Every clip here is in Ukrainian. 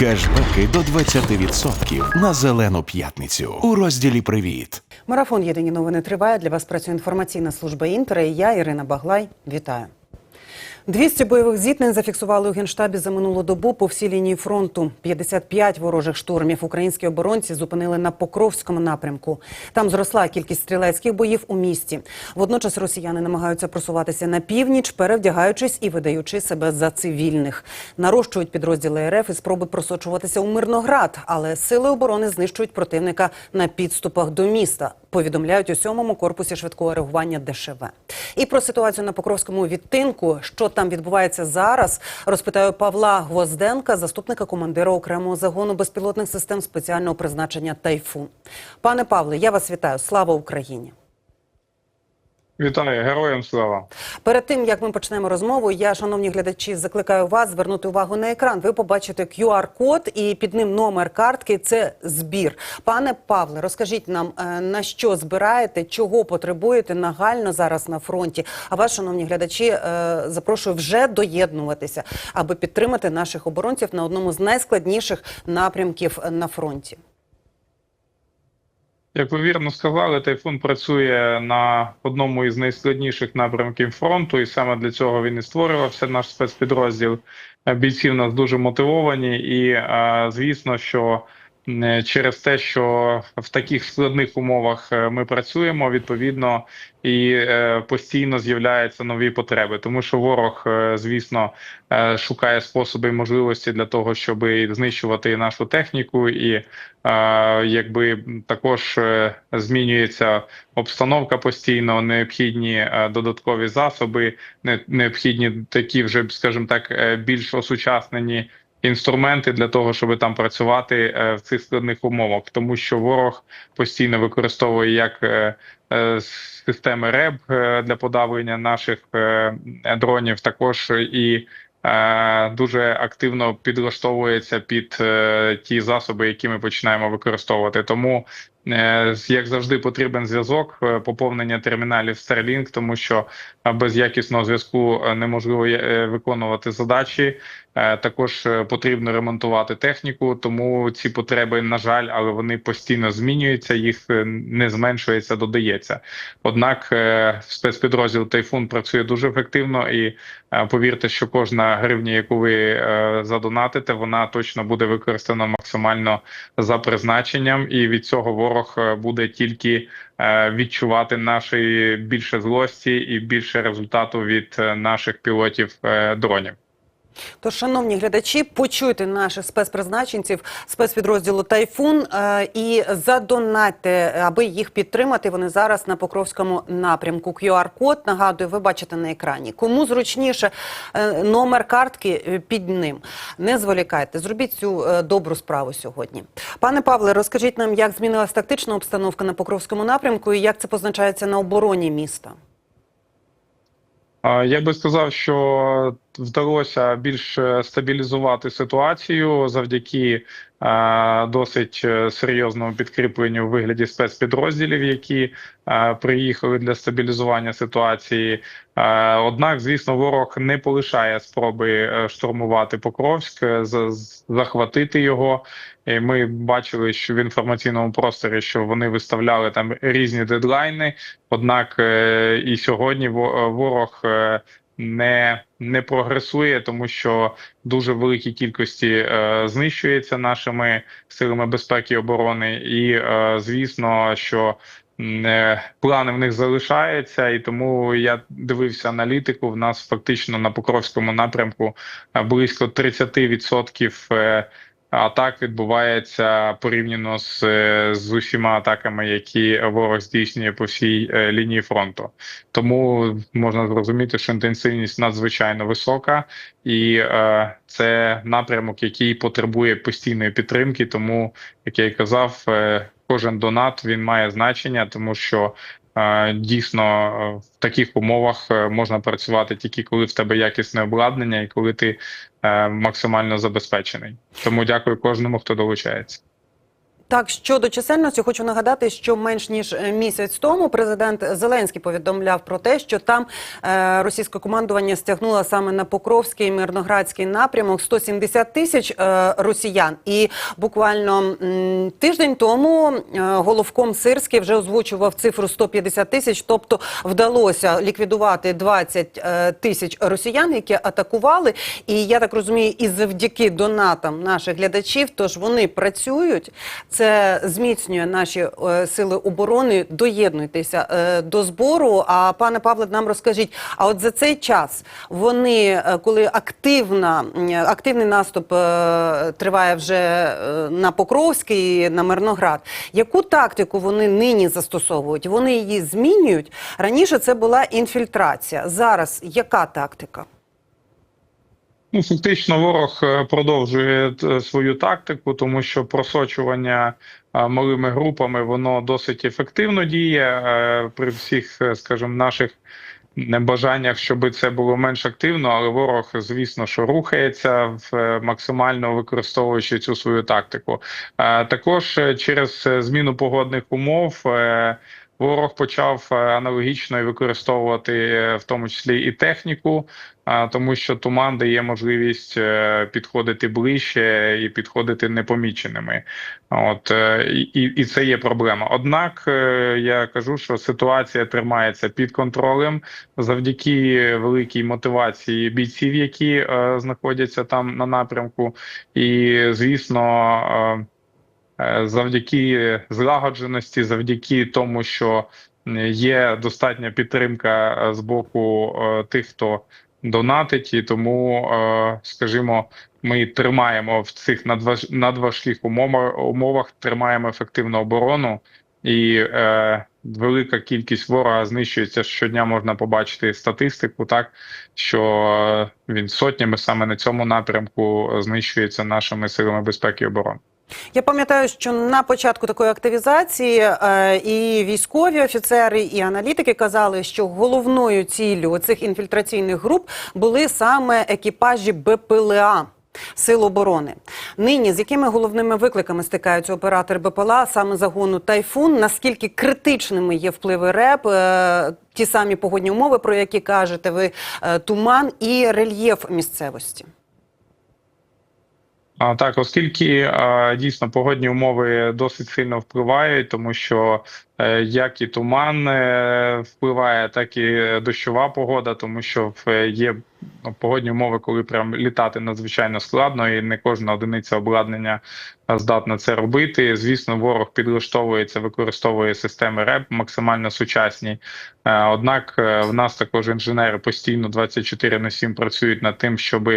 Кешбеки до 20% на зелену п'ятницю у розділі Привіт. Марафон Єдині новини триває. Для вас працює інформаційна служба Інтера. І я, Ірина Баглай. Вітаю. 200 бойових зіткнень зафіксували у генштабі за минулу добу по всій лінії фронту. 55 ворожих штурмів українські оборонці зупинили на Покровському напрямку. Там зросла кількість стрілецьких боїв у місті. Водночас росіяни намагаються просуватися на північ, перевдягаючись і видаючи себе за цивільних. Нарощують підрозділи РФ і спроби просочуватися у Мирноград, але сили оборони знищують противника на підступах до міста. Повідомляють у сьомому корпусі швидкого реагування ДШВ. І про ситуацію на Покровському відтинку, що там відбувається зараз, розпитаю Павла Гвозденка, заступника командира окремого загону безпілотних систем спеціального призначення Тайфун. Пане Павле, я вас вітаю. Слава Україні! Вітаю, героям слава. Перед тим як ми почнемо розмову, я, шановні глядачі, закликаю вас звернути увагу на екран. Ви побачите QR-код і під ним номер картки. Це збір. Пане Павле, розкажіть нам е, на що збираєте, чого потребуєте нагально зараз на фронті. А вас, шановні глядачі, е, запрошую вже доєднуватися, аби підтримати наших оборонців на одному з найскладніших напрямків на фронті. Як ви вірно сказали, тайфун працює на одному із найскладніших напрямків фронту, і саме для цього він і створювався наш спецпідрозділ. Е, Бійці в нас дуже мотивовані, і е, звісно, що через те, що в таких складних умовах е, ми працюємо, відповідно і е, постійно з'являються нові потреби, тому що ворог, е, звісно, е, шукає способи і можливості для того, щоб знищувати нашу техніку, і е, якби також е, змінюється обстановка постійно, необхідні е, додаткові засоби, не- необхідні такі вже, скажімо так, е, більш осучаснені. Інструменти для того, щоб там працювати е, в цих складних умовах, тому що ворог постійно використовує як е, е, системи РЕБ для подавлення наших дронів, також і дуже активно підлаштовується під ті засоби, які ми починаємо використовувати. Тому як завжди потрібен зв'язок, е, поповнення терміналів Starlink, тому що е, без якісного зв'язку е, неможливо е, виконувати задачі. Е, Також е, потрібно ремонтувати техніку, тому ці потреби, на жаль, але вони постійно змінюються, їх е, не зменшується, додається. Однак е, спецпідрозділ Тайфун працює дуже ефективно, і е, повірте, що кожна гривня, яку ви е, задонатите, вона точно буде використана максимально за призначенням, і від цього ворог е, буде тільки е, відчувати нашої більше злості і більше результату від е, наших пілотів дронів. Тож, шановні глядачі, почуйте наших спецпризначенців спецпідрозділу Тайфун е, і задонатьте, аби їх підтримати. Вони зараз на Покровському напрямку. QR-код, нагадую, ви бачите на екрані. Кому зручніше е, номер картки е, під ним. Не зволікайте, зробіть цю добру справу сьогодні. Пане Павле, розкажіть нам, як змінилась тактична обстановка на Покровському напрямку і як це позначається на обороні міста. Я би сказав, що вдалося більш е, стабілізувати ситуацію завдяки е, досить е, серйозному підкріпленню у вигляді спецпідрозділів, які приїхали для стабілізування ситуації. Однак, звісно, ворог не полишає спроби штурмувати Покровськ, захватити його. І ми бачили, що в інформаційному просторі, що вони виставляли там різні дедлайни. Однак і сьогодні во- ворог не, не прогресує, тому що дуже великі кількості е, знищується нашими силами безпеки і оборони. І е, звісно, що е, плани в них залишаються, і тому я дивився аналітику. В нас фактично на Покровському напрямку е, близько 30% е, атак відбувається порівняно з, е, з усіма атаками, які ворог здійснює по всій е, лінії фронту. Тому можна зрозуміти, що інтенсивність надзвичайно висока, і е, це напрямок, який потребує постійної підтримки. Тому, як я й казав, е, кожен донат він має значення, тому що. Дійсно, е, в таких умовах е, можна працювати тільки коли в тебе якісне обладнання і коли ти е, максимально забезпечений. Тому дякую кожному, хто долучається. Так, щодо чисельності, хочу нагадати, що менш ніж е, місяць тому президент Зеленський повідомляв про те, що там е, російське командування стягнуло саме на Покровський і Мирноградський напрямок 170 тисяч е, росіян. І буквально тиждень тому головком Сирський вже озвучував цифру 150 тисяч, тобто вдалося ліквідувати 20 е, тисяч росіян, які атакували. І я так розумію, і завдяки донатам наших глядачів, тож вони працюють. Зміцнює наші е, сили оборони. Доєднуйтеся е, до збору. А пане Павле, нам розкажіть, а от за цей час вони, е, коли активна, активний наступ триває вже на Покровський, на Мирноград, яку тактику вони нині застосовують? Вони її змінюють. Раніше це була інфільтрація. Зараз яка тактика? Ну, фактично, ворог е, продовжує е, свою тактику, тому що просочування е, малими групами воно досить ефективно діє при всіх, скажімо, наших небажаннях, щоб це було менш активно, але ворог, звісно, що рухається в максимально використовуючи цю свою тактику. Також через зміну погодних умов. Ворог почав аналогічно використовувати в тому числі і техніку, тому що туман дає можливість е, підходити ближче і підходити непоміченими. От е, і, і це є проблема. Однак е, я кажу, що ситуація тримається під контролем завдяки великій мотивації бійців, які знаходяться там на напрямку, і звісно. завдяки злагодженості, завдяки тому, що є достатня підтримка з боку тих, хто донатить, і тому, е, скажімо, ми тримаємо в цих надваж... надважких умовах, тримаємо ефективну оборону. І е, велика кількість ворога знищується щодня. Можна побачити статистику, так що він сотнями саме на цьому напрямку знищується нашими силами безпеки і оборони. Я пам'ятаю, що на початку такої активізації е, і військові офіцери, і аналітики казали, що головною ціллю цих інфільтраційних груп були саме екіпажі БПЛА. Сил оборони нині з якими головними викликами стикаються оператори БПЛА, саме загону Тайфун? Наскільки критичними є впливи РЕП, е, ті самі погодні умови, про які кажете ви, е, туман і рельєф місцевості? Так, оскільки дійсно погодні умови досить сильно впливають, тому що е, як і туман е, впливає, так і дощова погода, тому що є ну, погодні умови, коли прям літати надзвичайно складно, і не кожна одиниця обладнання здатна це робити. Звісно, ворог підлаштовується, використовує системи РЕП максимально сучасні. Е, Однак е, в нас також інженери постійно 24 на 7 працюють над тим, щоб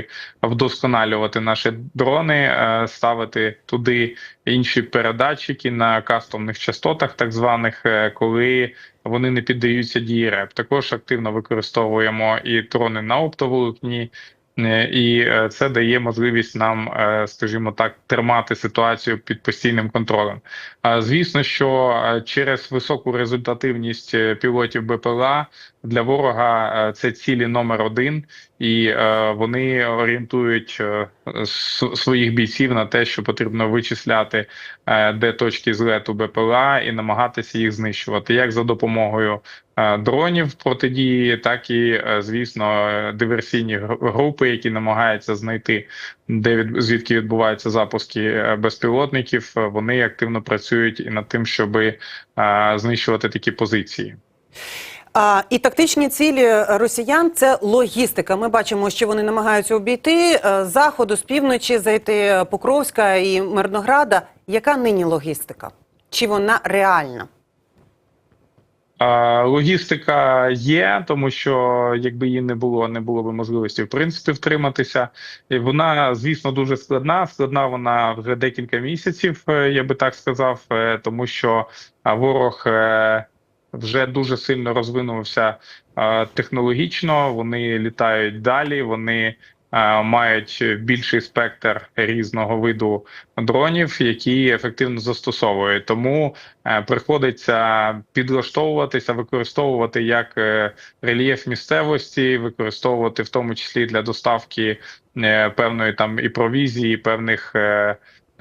вдосконалювати наші дрони, е, ставити туди інші передатчики на кастомних частотах, так званих, е, коли вони не піддаються дії РЕП. Також активно використовуємо і дрони на оптоволокні. е, І е, це дає можливість нам, скажімо так, тримати ситуацію під постійним контролем. Звісно, що через високу результативність пілотів БПЛА для ворога е, це цілі номер один, і е, вони орієнтують е, своїх бійців на те, що потрібно вичисляти, де точки злету БПЛА, і намагатися їх знищувати, як за допомогою дронів протидії, так і звісно диверсійні групи, які намагаються знайти де від звідки відбуваються запуски безпілотників. Вони активно працюють і над тим, щоб знищувати такі позиції. А, і тактичні цілі росіян це логістика. Ми бачимо, що вони намагаються обійти е, заходу, з півночі, зайти Покровська і Мирнограда. Яка нині логістика? Чи вона реальна? Логістика є, тому що якби її не було, не було б можливості в принципі втриматися. Вона, звісно, дуже складна. Складна вона вже декілька місяців, е, я би так сказав, е, тому що ворог вже дуже сильно розвинувся технологічно. Вони літають далі. Вони мають більший спектр різного виду дронів, які ефективно застосовують. Тому е, приходиться підлаштовуватися, використовувати як е, рельєф місцевості, використовувати в тому числі для доставки е, певної там і провізії, певних.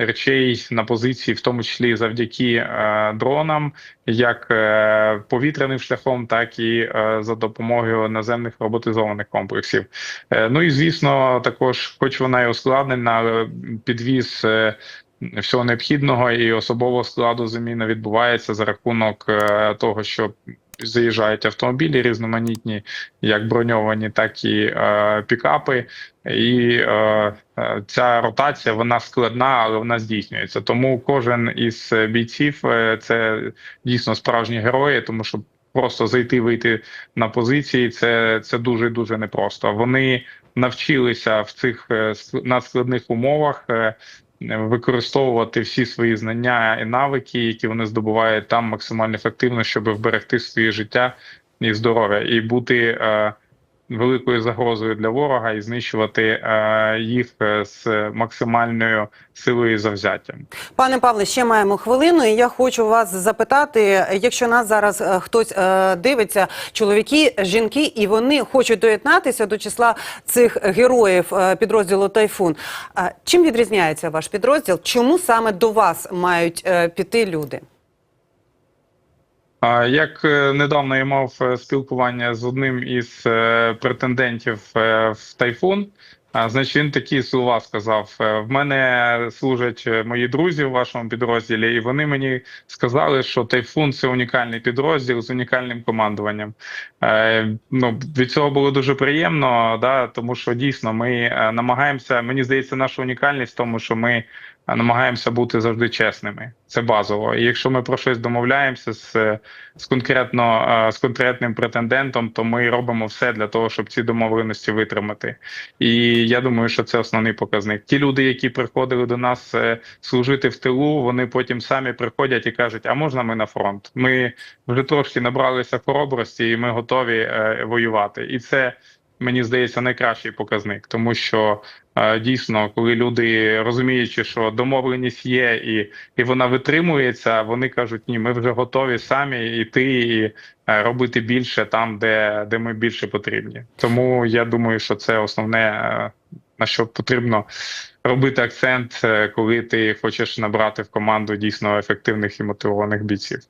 Е, речей на позиції, в тому числі завдяки е, дронам, як е, повітряним шляхом, так і е, за допомогою наземних роботизованих комплексів. Е, ну і звісно, також, хоч вона і ускладнена, підвіз. Е, Всього необхідного і особового складу заміна відбувається за рахунок е, того, що заїжджають автомобілі різноманітні, як броньовані, так і е, пікапи. І е, е, ця ротація вона складна, але вона здійснюється. Тому кожен із бійців е, це дійсно справжні герої, тому що просто зайти вийти на позиції це, це дуже дуже непросто. Вони навчилися в цих е, надскладних умовах. Використовувати всі свої знання і навики, які вони здобувають там максимально ефективно, щоб вберегти своє життя і здоров'я, і бути е, великою загрозою для ворога і знищувати е, їх е, з максимальною силою і завзяттям. Пане Павле, ще маємо хвилину, і я хочу вас запитати, якщо нас зараз е, хтось дивиться, чоловіки, жінки, і вони хочуть доєднатися до числа цих героїв підрозділу Тайфун. Чим відрізняється ваш підрозділ? Чому саме до вас мають піти люди? Як е, недавно я мав е, спілкування з одним із е, претендентів в Тайфун, значить він такі слова сказав: в мене служать мої друзі в вашому підрозділі, і вони мені сказали, що Тайфун це унікальний підрозділ з унікальним командуванням. Ну від цього було дуже приємно, да, тому що дійсно ми намагаємося. Мені здається, наша унікальність в тому, що ми намагаємося бути завжди чесними. Це базово. І якщо ми про щось домовляємося з, е, з конкретно е, з конкретним претендентом, то ми робимо все для того, щоб ці домовленості витримати. І я думаю, що це основний показник. Ті люди, які приходили до нас е, служити в тилу, вони потім самі приходять і кажуть: а можна ми на фронт? Ми вже трошки набралися хоробрості, і ми готові воювати. І це мені здається найкращий показник, тому що е, дійсно, коли люди розуміючи, що домовленість є і, і вона витримується, вони кажуть: ні, ми вже готові самі йти і е, робити більше там, де, де ми більше потрібні. Тому я думаю, що це основне. е, На що потрібно робити акцент, коли ти хочеш набрати в команду дійсно ефективних і мотивованих бійців.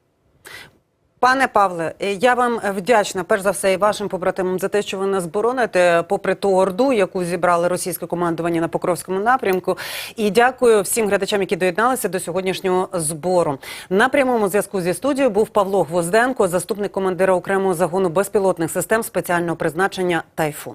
Пане Павле, е, я вам вдячна перш за все і вашим побратимам за те, що ви нас бороните, попри ту орду, яку зібрали російське командування на Покровському напрямку. І дякую всім глядачам, які доєдналися до сьогоднішнього збору. На прямому зв'язку зі студією був Павло Гвозденко, заступник командира окремого загону безпілотних систем спеціального призначення Тайфун.